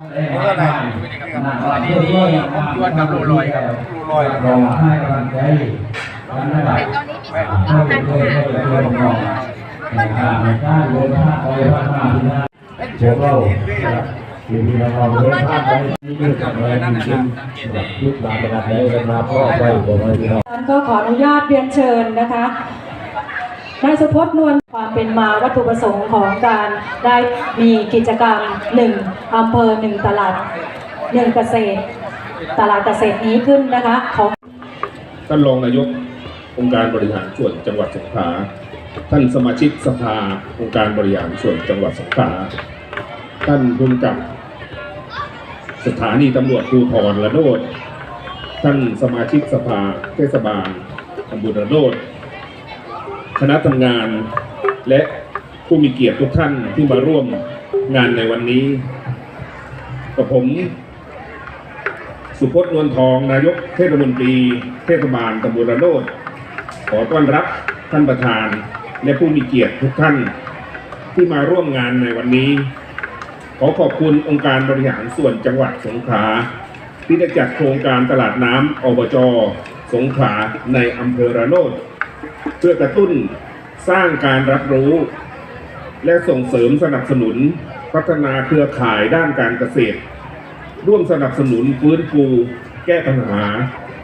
นี่ก็ได้อันนี้นี่ผมชวนกับรูลอยครับรูลอยรอให้กำลังใจกันนะครับตอนนี้มีคนติดพันค่ะในการในการเดินทางไปพัฒนาที่นั่นเชื่อเราที่มีเราเดินทาไปนี่คือกับอะไรที่เป็นยุคหลานประดับได้มาพ่อไปบอกไว้ที่เราก็ขออนุญาตเรียนเชิญนะคะ นายสุพจน์นวลความเป็นมาวัตถุประสงค์ของการได้มีกิจกรรมหนึ่งอำเภอหนึ่งตลาดหนึ่งเกษตร ตลาดเกษตรนี้ขึ้นนะคะของท่านรองนายกองค์การบริหารส่วนจังหวัดสงขลาท่านสมาชิกสภาองค์การบริหารส่วนจังหวัดสงขลาท่านผู้กำกับสถานีตำรวจภูธรระโนดท่านสมาชิกสภาเทศบาลตำบลระโนด คณะทำงาน และผู้มีเกียรติทุกท่านที่มาร่วมงานในวันนี้กับผม สุพจน์นวลทอง นายกเทศมนตรีเทศบาลตำบลระโนดขอต้อนรับท่านประธาน และผู้มีเกียรติทุกท่านที่มาร่วมงานในวันนี้ ขอขอบคุณองค์การบริหารส่วนจังหวัดสงขลาที่ได้จัดโครงการตลาดน้ำอบจสงขลาในอำเภอระโนด เพื่อกระตุ้นสร้างการรับรู้ และส่งเสริมสนับสนุน พัฒนาเครือข่ายด้านการเกษตร ร่วมสนับสนุนฟื้นฟูแก้ปัญหา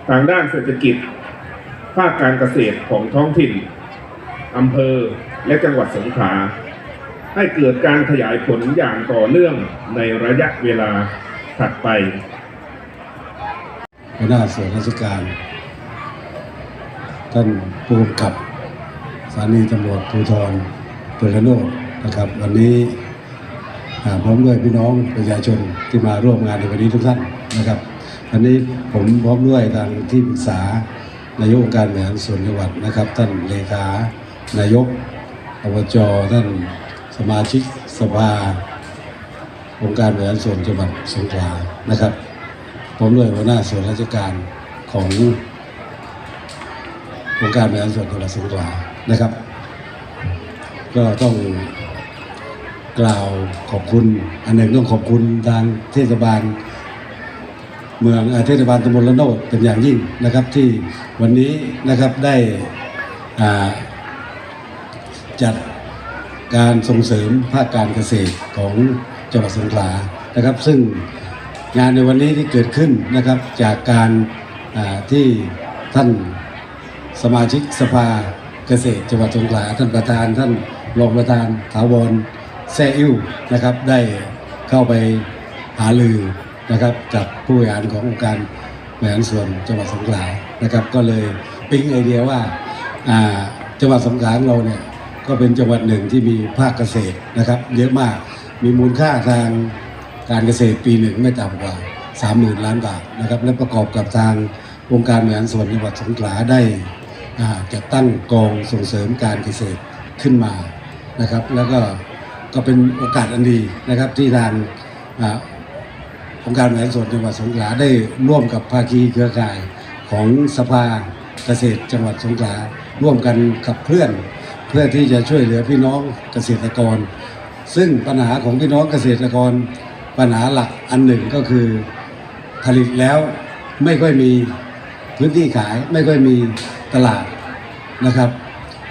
ทางด้านเศรษฐกิจ ภาคการเกษตรของท้องถิ่นอำเภอและจังหวัดสงขลาให้เกิดการขยายผลอย่างต่อเนื่องในระยะเวลาถัดไปหัวหน้าส่วนราชการ ท่านผู้กำกับสถานีตำรวจภูธรเปิดโนดนะครับ วันนี้พร้อมด้วยพี่น้องประชาชนที่มาร่วมงานในวันนี้ทุกท่านนะครับวันนี้ผมพร้อมด้วยทางที่ปรึกษานายกองการบริหารส่วนจังหวัดนะครับ ท่านเลขานายกอบจท่านสมาชิกสภาองค์การบริหารส่วนจังหวัดสงขลานะครับผมด้วยหัวหน้าส่วนราชการของ องค์การบริหารส่วนจังหวัดสงขลานะครับ ก็ต้องกล่าวขอบคุณ อันหนึ่งต้องขอบคุณทางเทศบาล เมืองเทศบาลตำบลละโนดเป็นอย่างยิ่งนะครับที่วันนี้นะครับได้จัดการส่งเสริมภาคการเกษตรของจังหวัดสงขลานะครับ ซึ่งงานในวันนี้ที่เกิดขึ้นนะครับจากการที่ท่าน สมาชิกสภาเกษตรจังหวัดสงขลาท่านประธาน ท่านรองประธานถาวรแซ่อิ่วนะครับ ได้เข้าไปหาลือนะครับกับผู้บริหารขององค์การบริหารส่วนจังหวัดสงขลานะครับ ก็เลยปิ๊งไอเดียว่าจังหวัดสงขลาเราเนี่ยก็เป็นจังหวัดหนึ่งที่มีภาคเกษตรนะครับ เยอะมากมีมูลค่าทางการเกษตรปีหนึ่งไม่ต่ำกว่า 30,000 ล้านบาทนะครับและประกอบกับทางองค์การบริหารส่วนจังหวัดสงขลาได้ จัดตั้งกองส่งเสริมการเกษตรขึ้นมานะครับ แล้วก็ก็เป็นโอกาสอันดีนะครับที่ทางอ่าองค์การบริหารส่วนจังหวัดสงขลาได้ร่วมกับภาคีเครือข่ายของสภาเกษตรจังหวัดสงขลาร่วมกันขับเคลื่อน เพื่อที่จะช่วยเหลือพี่น้องเกษตรกร ซึ่งปัญหาของพี่น้องเกษตรกร ปัญหาหลักอันหนึ่งก็คือผลิตแล้วไม่ค่อยมีพื้นที่ขายไม่ค่อยมี ตลาดนะครับ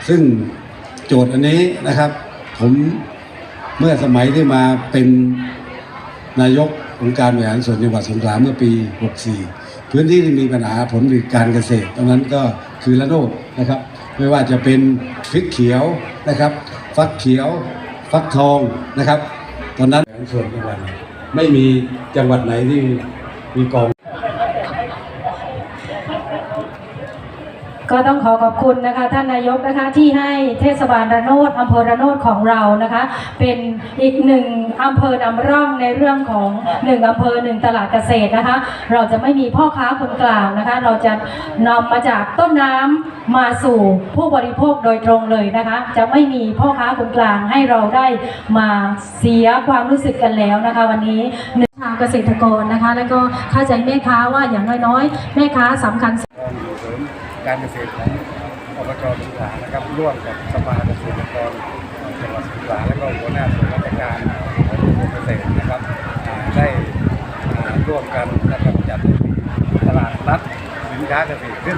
ซึ่งโจทย์อันนี้นะครับ ผมเมื่อสมัยที่มาเป็นนายกองค์การบริหารส่วนจังหวัดสงขลาเมื่อปี 64 พื้นที่ที่มีปัญหาผลผลิตการเกษตรตรงนั้นก็คือละโนดนะครับ ไม่ว่าจะเป็นพริกเขียวนะครับ ฟักเขียว ฟักทองนะครับ ตอนนั้นส่วนจังหวัดไม่มีจังหวัดไหนที่มีกอง ก็ต้องขอขอบคุณนะคะท่านนายกนะคะที่ให้เทศบาลระโนดอำเภอระโนดของเรานะคะ เป็นอีกหนึ่งอำเภอนำร่องในเรื่องของหนึ่งอำเภอหนึ่งตลาดเกษตรนะคะ เราจะไม่มีพ่อค้าคนกลางนะคะ เราจะนำมาจากต้นน้ำมาสู่ผู้บริโภคโดยตรงเลยนะคะ จะไม่มีพ่อค้าคนกลางให้เราได้มาเสียความรู้สึกกันแล้วนะคะ วันนี้หนึ่งชาวเกษตรกรนะคะ แล้วก็เข้าใจแม่ค้าว่าอย่างน้อยๆ แม่ค้าสำคัญ การเกษตรของอบจสงขลานะครับร่วมกับสภาเกษตรกรจังหวัดสงขลาและก็หัวหน้าส่วนราชการของกระทรวงเกษตรนะครับได้ร่วมกันนะครับจัดตลาดนัดสินค้าเกษตรขึ้น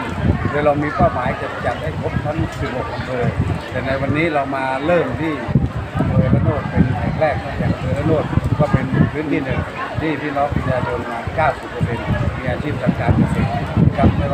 โดยเรามีเป้าหมายจะจัดให้ครบทั้ง 16อำเภอแต่ในวันนี้เรามาเริ่มที่อำเภอละโนดเป็นแห่งแรกนอกจากอำเภอละโนดก็เป็นพื้นที่หนึ่งที่พี่น้องประชาชนมา90%มีอาชีพทางการเกษตรครับไม่ว่า